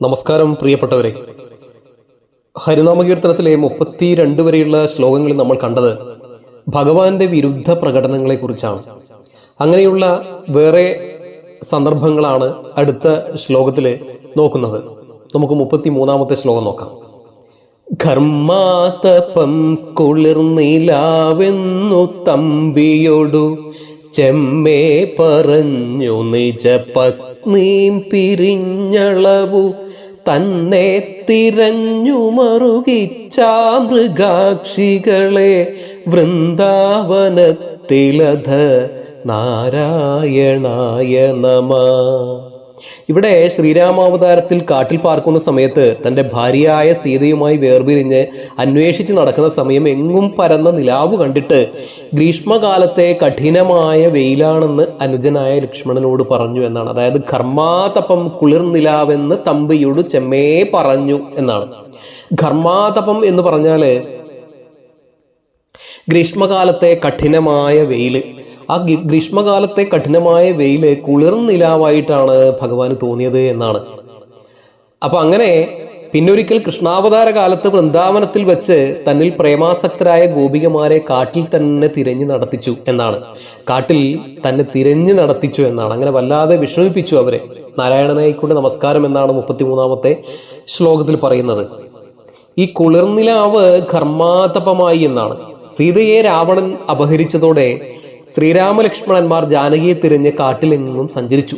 നമസ്കാരം പ്രിയപ്പെട്ടവരെ. ഹരിനാമകീർത്തനത്തിലെ മുപ്പത്തി രണ്ട് വരെയുള്ള ശ്ലോകങ്ങളിൽ നമ്മൾ കണ്ടത് ഭഗവാന്റെ വിരുദ്ധ പ്രകടനങ്ങളെ കുറിച്ചാണ് അങ്ങനെയുള്ള വേറെ സന്ദർഭങ്ങളാണ് അടുത്ത ശ്ലോകത്തിൽ നോക്കുന്നത്. നമുക്ക് മുപ്പത്തി മൂന്നാമത്തെ ശ്ലോകം നോക്കാം. ഘർമാതപം കുളിർനിലാവെന്നു തമ്പിയോടു ചെമ്മേ പറഞ്ഞു നിജ പത്നീം പിരിഞ്ഞളവു തന്നെ തിരഞ്ഞു മറുകിച്ച മൃഗാക്ഷികളെ വൃന്ദാവനത്തിലധ നാരായണായ നമ. ഇവിടെ ശ്രീരാമാവതാരത്തിൽ കാട്ടിൽ പാർക്കുന്ന സമയത്ത് തന്റെ ഭാര്യയായ സീതയുമായി വേർപിരിഞ്ഞ് അന്വേഷിച്ച് നടക്കുന്ന സമയം എങ്ങും പരന്ന നിലാവ് കണ്ടിട്ട് ഗ്രീഷ്മകാലത്തെ കഠിനമായ വെയിലാണെന്ന് അനുജനായ ലക്ഷ്മണനോട് പറഞ്ഞു എന്നാണ്. അതായത് ഘർമാതപ്പം കുളിർ നിലാവെന്ന് തമ്പിയോട് ചെമ്മേ പറഞ്ഞു എന്നാണ്. ഘർമാതപം എന്ന് പറഞ്ഞാൽ ഗ്രീഷ്മകാലത്തെ കഠിനമായ വെയിൽ. ആ ഗ്രീഷ്മകാലത്തെ കഠിനമായ വെയിൽ കുളിർനിലാവായിട്ടാണ് ഭഗവാന് തോന്നിയത് എന്നാണ്. അപ്പൊ അങ്ങനെ പിന്നൊരിക്കൽ കൃഷ്ണാവതാര കാലത്ത് വൃന്ദാവനത്തിൽ വെച്ച് തന്നിൽ പ്രേമാസക്തരായ ഗോപികമാരെ കാട്ടിൽ തന്നെ തിരഞ്ഞു നടത്തിച്ചു എന്നാണ്. കാട്ടിൽ തന്നെ തിരഞ്ഞു നടത്തിച്ചു എന്നാണ്. അങ്ങനെ വല്ലാതെ വിഷമിപ്പിച്ചു അവരെ. നാരായണനായിക്കൊണ്ട് നമസ്കാരം എന്നാണ് മുപ്പത്തിമൂന്നാമത്തെ ശ്ലോകത്തിൽ പറയുന്നത്. ഈ കുളിർനിലാവ് ഘർമാതപമായി എന്നാണ്. സീതയെ രാവണൻ അപഹരിച്ചതോടെ ശ്രീരാമലക്ഷ്മണന്മാർ ജാനകിയെ തിരഞ്ഞ് കാട്ടിലെങ്ങും സഞ്ചരിച്ചു.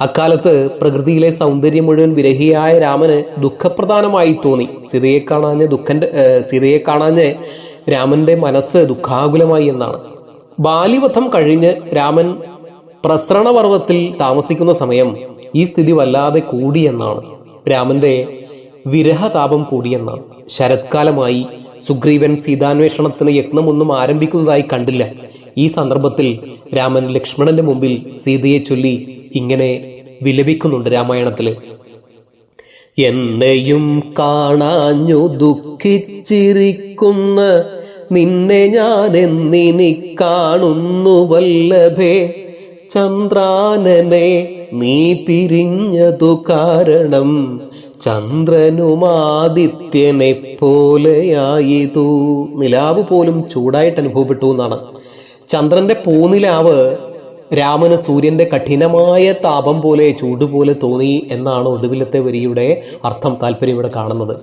അക്കാലത്ത് പ്രകൃതിയിലെ സൗന്ദര്യം മുഴുവൻ വിരഹിയായ രാമന് ദുഃഖപ്രധാനമായി തോന്നി. സീതയെ കാണാഞ്ഞ് ദുഃഖന്റെ സീതയെ കാണാഞ്ഞ് രാമന്റെ മനസ്സ് ദുഃഖാകുലമായി എന്നാണ്. ബാലിവധം കഴിഞ്ഞ് രാമൻ പ്രസരണപർവത്തിൽ താമസിക്കുന്ന സമയം ഈ സ്ഥിതി വല്ലാതെ കൂടിയെന്നാണ് രാമന്റെ വിരഹതാപം കൂടിയെന്നാണ് ശരത്കാലമായി സുഗ്രീവൻ സീതാന്വേഷണത്തിന് യത്നമൊന്നും ആരംഭിക്കുന്നതായി കണ്ടില്ല. ഈ സന്ദർഭത്തിൽ രാമൻ ലക്ഷ്മണന്റെ മുമ്പിൽ സീതയെ ചൊല്ലി ഇങ്ങനെ വിലപിക്കുന്നുണ്ട് രാമായണത്തിൽ. എന്നെയും കാണാഞ്ഞു ദുഃഖിച്ചിരിക്കുന്ന നിന്നെ ഞാൻ എന്നിനി കാണുന്നു വല്ലഭേ. ചന്ദ്രാനനെ നീ പിരിഞ്ഞതു കാരണം ചന്ദ്രനുമാദിത്യനെ പോലെയായിതു. നിലാവ് പോലും ചൂടായിട്ട് അനുഭവപ്പെട്ടു എന്നാണ്. ചന്ദ്രന്റെ പൂനിലാവ് രാമന് സൂര്യന്റെ കഠിനമായ താപം പോലെ ചൂട് പോലെ തോന്നി എന്നാണ് ഒടുവിലത്തെ വരിയുടെ അർത്ഥം താല്പര്യം ഇവിടെ കാണുന്നത്.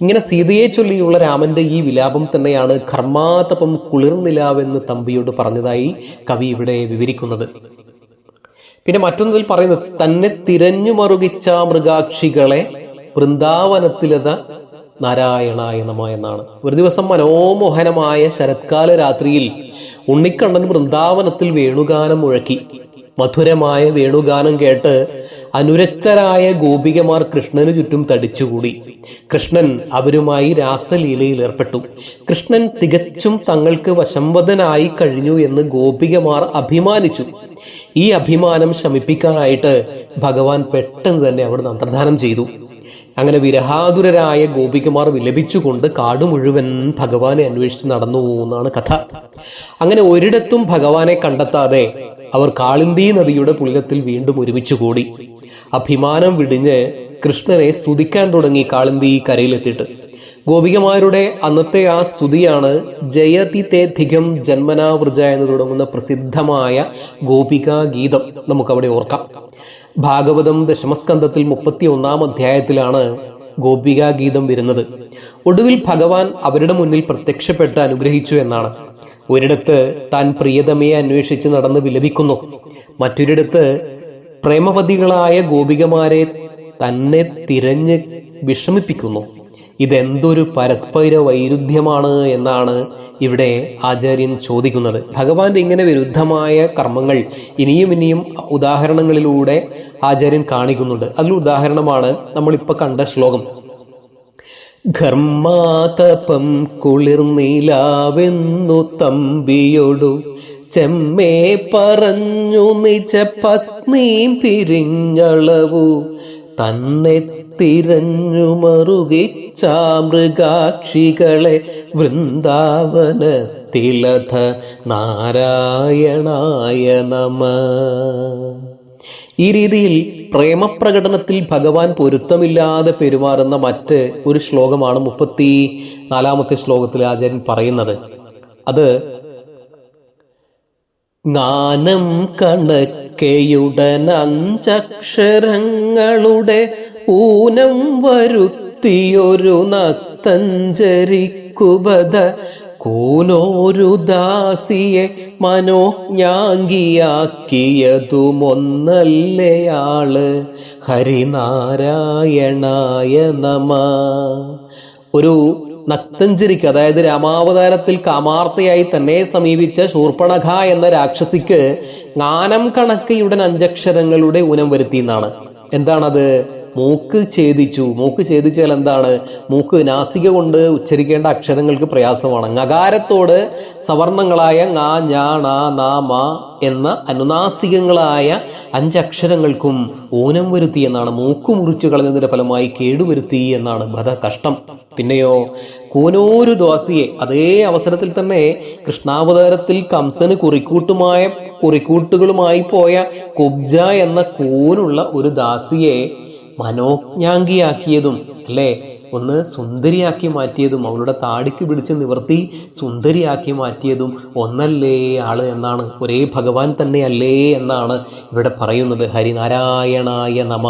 ഇങ്ങനെ സീതയെ ചൊല്ലിയുള്ള രാമന്റെ ഈ വിലാപം തന്നെയാണ് കർമാതപം കുളിർനിലാവെന്ന് തമ്പിയോട് പറഞ്ഞതായി കവി ഇവിടെ വിവരിക്കുന്നത്. പിന്നെ മറ്റൊന്നിൽ പറയുന്നത് തന്നെ തിരഞ്ഞു മറുകിച്ച മൃഗാക്ഷികളെ വൃന്ദാവനത്തിലത നാരായണായ നമ എന്നാണ്. ഒരു ദിവസം മനോമോഹനമായ ശരത്കാല രാത്രിയിൽ ഉണ്ണിക്കണ്ണൻ വൃന്ദാവനത്തിൽ വേണുഗാനം മുഴക്കി. മധുരമായ വേണുഗാനം കേട്ട് അനുരക്തരായ ഗോപികമാർ കൃഷ്ണനു ചുറ്റും തടിച്ചുകൂടി. കൃഷ്ണൻ അവരുമായി രാസലീലയിൽ ഏർപ്പെട്ടു. കൃഷ്ണൻ തികച്ചും തങ്ങൾക്ക് വശംവദനായി കഴിഞ്ഞു എന്ന് ഗോപികമാർ അഭിമാനിച്ചു. ഈ അഭിമാനം ശമിപ്പിക്കാനായിട്ട് ഭഗവാൻ പെട്ടെന്ന് തന്നെ അവിടുന്ന് അന്തർധാനം ചെയ്തു. അങ്ങനെ വിരഹാതുരരായ ഗോപികുമാർ വിലപിച്ചുകൊണ്ട് കാട് മുഴുവൻ ഭഗവാനെ അന്വേഷിച്ച് നടന്നു എന്നാണ് കഥ. അങ്ങനെ ഒരിടത്തും ഭഗവാനെ കണ്ടെത്താതെ അവർ കാളിന്തി നദിയുടെ പുളികത്തിൽ വീണ്ടും ഒരുമിച്ച് കൂടി. അഭിമാനം വിടിഞ്ഞ് കൃഷ്ണനെ സ്തുതിക്കാൻ തുടങ്ങി കാളിന്തി കരയിലെത്തിയിട്ട്. ഗോപികമാരുടെ അന്നത്തെ ആ സ്തുതിയാണ് ജയതി തേധികം ജന്മനാവൃജ എന്ന് തുടങ്ങുന്ന പ്രസിദ്ധമായ ഗോപികാ ഗീതം നമുക്കവിടെ ഓർക്കാം. ഭാഗവതം ദശമസ്കന്ധത്തിൽ മുപ്പത്തി ഒന്നാം അധ്യായത്തിലാണ് ഗോപികാ ഗീതം വരുന്നത്. ഒടുവിൽ ഭഗവാൻ അവരുടെ മുന്നിൽ പ്രത്യക്ഷപ്പെട്ട് അനുഗ്രഹിച്ചു എന്നാണ്. ഒരിടത്ത് താൻ പ്രിയതമയെ അന്വേഷിച്ച് നടന്ന് വിലപിക്കുന്നു. മറ്റൊരിടത്ത് പ്രേമപതികളായ ഗോപികമാരെ തന്നെ തിരഞ്ഞ് വിഷമിപ്പിക്കുന്നു. ഇതെന്തൊരു പരസ്പര വൈരുദ്ധ്യമാണ് എന്നാണ് ഇവിടെ ആചാര്യൻ ചോദിക്കുന്നത്. ഭഗവാന്റെ ഇങ്ങനെ വിരുദ്ധമായ കർമ്മങ്ങൾ ഇനിയും ഇനിയും ഉദാഹരണങ്ങളിലൂടെ ആചാര്യൻ കാണിക്കുന്നുണ്ട്. അതിൽ ഉദാഹരണമാണ് നമ്മളിപ്പോൾ കണ്ട ശ്ലോകം. ഘർമാതപം കുളിർനിലാവെന്നു തമ്പിയൊടു ചെമ്മേ പറഞ്ഞു നിജ പത്നിയും പിരിഞ്ഞളവു തന്നെ തിരഞ്ഞു മറുകിച്ച മൃഗാക്ഷികളെ വൃന്ദാവനത്തിലഥ നാരായണായ നമ ഈ രീതിയിൽ പ്രേമപ്രകടനത്തിൽ ഭഗവാൻ പൊരുത്തമില്ലാതെ പെരുമാറുന്ന മറ്റ് ഒരു ശ്ലോകമാണ് മുപ്പത്തി നാലാമത്തെ ശ്ലോകത്തിൽ ആചാര്യൻ പറയുന്നത്. അത് ജ്ഞാനം കണക്കെയുടനഞ്ചക്ഷരങ്ങളുടെ ഊനം വരുത്തിയൊരു നക്തഞ്ചരിക്കുബത കൂനോരു ദാസിയെ മനോജ്ഞാങ്കിയാക്കിയതുമൊന്നല്ലയാൾ ഹരിനാരായണായ നമ. ഒരു നക്തഞ്ചരിക്ക് അതായത് രാമാവതാരത്തിൽ കാമാർത്തയായി തന്നെ സമീപിച്ച ശൂർപ്പണഖ എന്ന രാക്ഷസിക്ക് ജ്ഞാനം കണക്കയുടൻ അഞ്ചക്ഷരങ്ങളുടെ ഊനം വരുത്തി എന്നാണ് എന്താണത്? മൂക്ക് ഛേദിച്ചു. മൂക്ക് ഛേദിച്ചാൽ എന്താണ്? മൂക്ക് നാസിക കൊണ്ട് ഉച്ചരിക്കേണ്ട അക്ഷരങ്ങൾക്ക് പ്രയാസമാണ്. ngകാരത്തോട് സവർണങ്ങളായ ങ ഞാ ണ നാ മ എന്ന അനുനാസികങ്ങളായ അഞ്ചക്ഷരങ്ങൾക്കും ഊനം വരുത്തി എന്നാണ്. മൂക്ക് മുറിച്ചു കളഞ്ഞതിന്റെ ഫലമായി കേടുവരുത്തി എന്നാണ് ബധ കഷ്ടം പിന്നെയോ കൂനൂരു ദ്വാസിയെ അതേ അവസരത്തിൽ തന്നെ കൃഷ്ണാവതാരത്തിൽ കംസന് കുറിക്കൂട്ടുമായ കുറിക്കൂട്ടുകളുമായി പോയ കുബ്ജ എന്ന കൂനുള്ള ഒരു ദാസിയെ മനോജ്ഞാങ്കിയാക്കിയതും അല്ലേ? ഒന്ന് സുന്ദരിയാക്കി മാറ്റിയതും അവളുടെ താടിക്ക് പിടിച്ച് നിവർത്തി സുന്ദരിയാക്കി മാറ്റിയതും ഒന്നല്ലേ ആൾ എന്നാണ്. ഒരേ ഭഗവാൻ തന്നെയല്ലേ എന്നാണ് ഇവിടെ പറയുന്നത് ഹരിനാരായണായ നമ.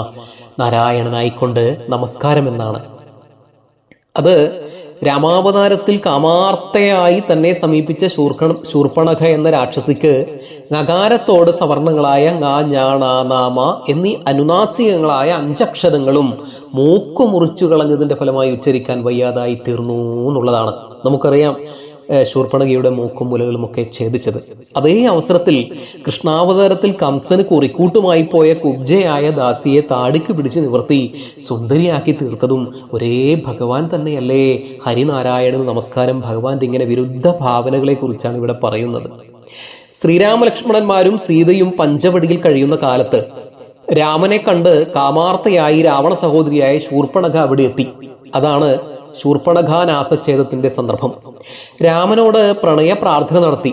നാരായണനായിക്കൊണ്ട് നമസ്കാരം എന്നാണ് അത് രാമാവതാരത്തിൽ കാമാർത്തയായി തന്നെ സമീപിച്ച ശൂർക്കണ ശൂർപ്പണഖ എന്ന രാക്ഷസിക്ക് നഗാരത്തോട് സവർണങ്ങളായ ങ ഞാണാനാമ എന്നീ അനുനാസികങ്ങളായ അഞ്ചക്ഷരങ്ങളും മൂക്കുമുറിച്ചു കളഞ്ഞതിന്റെ ഫലമായി ഉച്ചരിക്കാൻ വയ്യാതായി തീർന്നു എന്നുള്ളതാണ്. നമുക്കറിയാം ഏഹ് ശൂർപ്പണഖയുടെ മൂക്കും മുലകളും ഒക്കെ ഛേദിച്ചത്. അതേ അവസരത്തിൽ കൃഷ്ണാവതാരത്തിൽ കംസന് കുറിക്കൂട്ടുമായി പോയ കുബ്ജയായ ദാസിയെ താടിക്ക് പിടിച്ച് നിവർത്തി സുന്ദരിയാക്കി തീർത്തതും ഒരേ ഭഗവാൻ തന്നെയല്ലേ. ഹരിനാരായണന് നമസ്കാരം ഭഗവാന്റെ ഇങ്ങനെ വിരുദ്ധ ഭാവനകളെ കുറിച്ചാണ് ഇവിടെ പറയുന്നത്. ശ്രീരാമലക്ഷ്മണന്മാരും സീതയും പഞ്ചവടിയിൽ കഴിയുന്ന കാലത്ത് രാമനെ കണ്ട് കാമാർത്തയായി രാവണ സഹോദരിയായ ശൂർപ്പണക അവിടെ എത്തി. അതാണ് ശൂർപ്പണഖാനാസച്ഛേദത്തിന്റെ സന്ദർഭം. രാമനോട് പ്രണയ പ്രാർത്ഥന നടത്തി.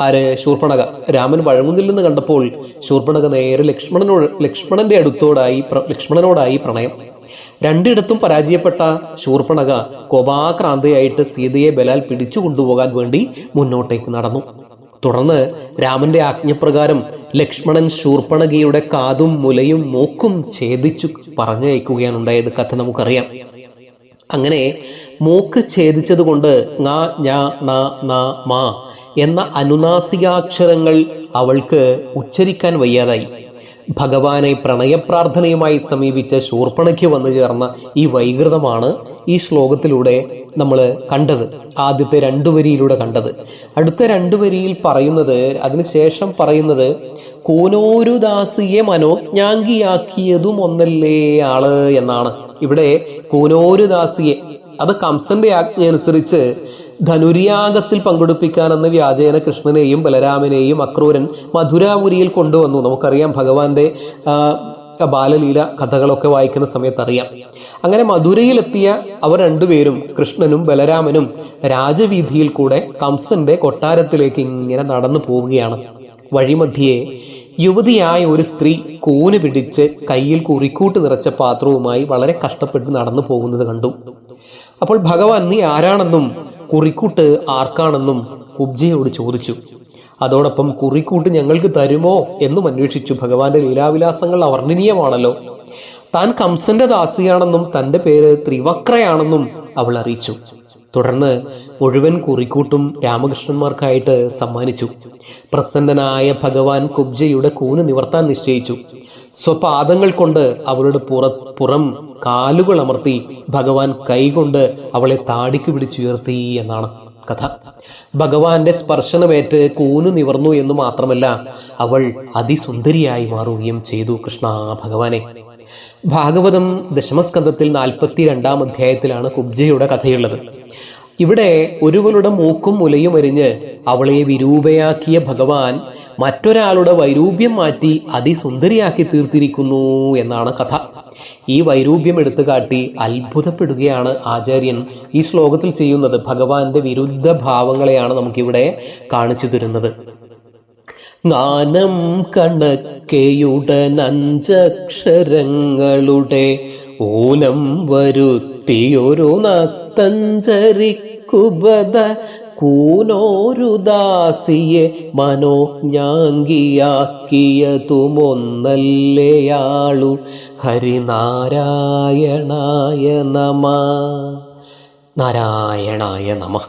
ആര്? ശൂർപ്പണക രാമൻ വഴങ്ങുന്നില്ലെന്ന് കണ്ടപ്പോൾ ശൂർപ്പണക നേരെ ലക്ഷ്മണനോട് ലക്ഷ്മണന്റെ അടുത്തോടായി ലക്ഷ്മണനോടായി പ്രണയം. രണ്ടിടത്തും പരാജയപ്പെട്ട ശൂർപ്പണക കോപാക്രാന്തയായിട്ട് സീതയെ ബലാൽ പിടിച്ചു കൊണ്ടുപോകാൻ വേണ്ടി മുന്നോട്ടേക്ക് നടന്നു. തുടർന്ന് രാമന്റെ ആജ്ഞപ്രകാരം ലക്ഷ്മണൻ ശൂർപ്പണകയുടെ കാതും മുലയും മൂക്കും ഛേദിച്ചു പറഞ്ഞയക്കുകയാണ് ഉണ്ടായത് കഥ നമുക്കറിയാം. അങ്ങനെ മൂക്ക് ഛേദിച്ചത് കൊണ്ട് ഞ ന ന എന്ന അനുനാസികാക്ഷരങ്ങൾ അവൾക്ക് ഉച്ചരിക്കാൻ വയ്യാതായി. ഭഗവാനെ പ്രണയപ്രാർത്ഥനയുമായി സമീപിച്ച ശൂർപ്പണയ്ക്ക് വന്നു ചേർന്ന ഈ വൈകൃതമാണ് ഈ ശ്ലോകത്തിലൂടെ നമ്മൾ കണ്ടത് ആദ്യത്തെ രണ്ടു വരിയിലൂടെ കണ്ടത്. അടുത്ത രണ്ടു വരിയിൽ പറയുന്നത് അതിനുശേഷം പറയുന്നത് കൂനോരുദാസിയെ മനോജ്ഞാങ്കിയാക്കിയതും ഒന്നല്ലേ ആൾ എന്നാണ്. ഇവിടെ കൂനോരുദാസിയെ അത് കംസന്റെ ആജ്ഞ അനുസരിച്ച് ധനുര്യാഗത്തിൽ പങ്കെടുപ്പിക്കാനെന്ന് വ്യാജേന കൃഷ്ണനെയും ബലരാമനെയും അക്രൂരൻ മധുരാപുരിയിൽ കൊണ്ടുവന്നു. നമുക്കറിയാം ഭഗവാന്റെ ബാലലീല കഥകളൊക്കെ വായിക്കുന്ന സമയത്ത് അറിയാം. അങ്ങനെ മധുരയിലെത്തിയ അവർ രണ്ടുപേരും കൃഷ്ണനും ബലരാമനും രാജവീതിയിൽ കൂടെ കംസന്റെ കൊട്ടാരത്തിലേക്ക് ഇങ്ങനെ നടന്നു പോവുകയാണ്. വഴിമധ്യേ യുവതിയായ ഒരു സ്ത്രീ കൂന് പിടിച്ച് കയ്യിൽ കുറിക്കൂട്ട് നിറച്ച പാത്രവുമായി വളരെ കഷ്ടപ്പെട്ട് നടന്നു പോകുന്നത് കണ്ടു. അപ്പോൾ ഭഗവാൻ നീ ആരാണെന്നും കുറിക്കൂട്ട് ആർക്കാണെന്നും കുബ്ജിയോട് ചോദിച്ചു. അതോടൊപ്പം കുറിക്കൂട്ട് ഞങ്ങൾക്ക് തരുമോ എന്നും അന്വേഷിച്ചു. ഭഗവാന്റെ ലീലാവിലാസങ്ങൾ അവർണനീയമാണല്ലോ. താൻ കംസന്റെ ദാസിയാണെന്നും തന്റെ പേര് ത്രിവക്രയാണെന്നും അവൾ അറിയിച്ചു. തുടർന്ന് മുഴുവൻ കുറിക്കൂട്ടും രാമകൃഷ്ണന്മാർക്കായിട്ട് സമ്മാനിച്ചു. പ്രസന്നനായ ഭഗവാൻ കുബ്ജയുടെ കൂന് നിവർത്താൻ നിശ്ചയിച്ചു. സ്വപാദങ്ങൾ കൊണ്ട് അവളുടെ പുറ പുറം കാലുകൾ അമർത്തി ഭഗവാൻ കൈകൊണ്ട് അവളെ താടിക്ക് പിടിച്ചുയർത്തി എന്നാണ്. കഥ. ഭഗവാന്റെ സ്പർശനമേറ്റ് കൂനു നിവർന്നു എന്ന് മാത്രമല്ല അവൾ അതിസുന്ദരിയായി മാറുകയും ചെയ്തു കൃഷ്ണ ഭഗവാനെ. ഭാഗവതം ദശമസ്കന്ധത്തിൽ നാൽപ്പത്തി രണ്ടാം അധ്യായത്തിലാണ് കുബ്ജയുടെ കഥയുള്ളത്. ഇവിടെ ഒരുവളുടെ മൂക്കും മുലയും അരിഞ്ഞ് അവളെ വിരൂപയാക്കിയ ഭഗവാൻ മറ്റൊരാളുടെ വൈരൂപ്യം മാറ്റി അതിസുന്ദരിയാക്കി തീർത്തിരിക്കുന്നു എന്നാണ് കഥ. ഈ വൈരൂപ്യം എടുത്തു കാട്ടി അത്ഭുതപ്പെടുകയാണ് ആചാര്യൻ. ഈ ശ്ലോകത്തിൽ ചെയ്യുന്നത് ഭഗവാന്റെ വിരുദ്ധ ഭാവങ്ങളെയാണ് നമുക്കിവിടെ കാണിച്ചു തരുന്നത്. ജ്ഞാനം കണക്കെയുടനഞ്ചക്ഷരങ്ങളുടെ ഓനം വരുത്തിയൊരു നാത്തഞ്ചരിക്കുപത കൂനോരുദാസിയെ മനോജ്ഞാങ്കിയാക്കിയതുമൊന്നല്ലയാളു. ഹരിനാരായണായ നമ. നാരായണായ നമ.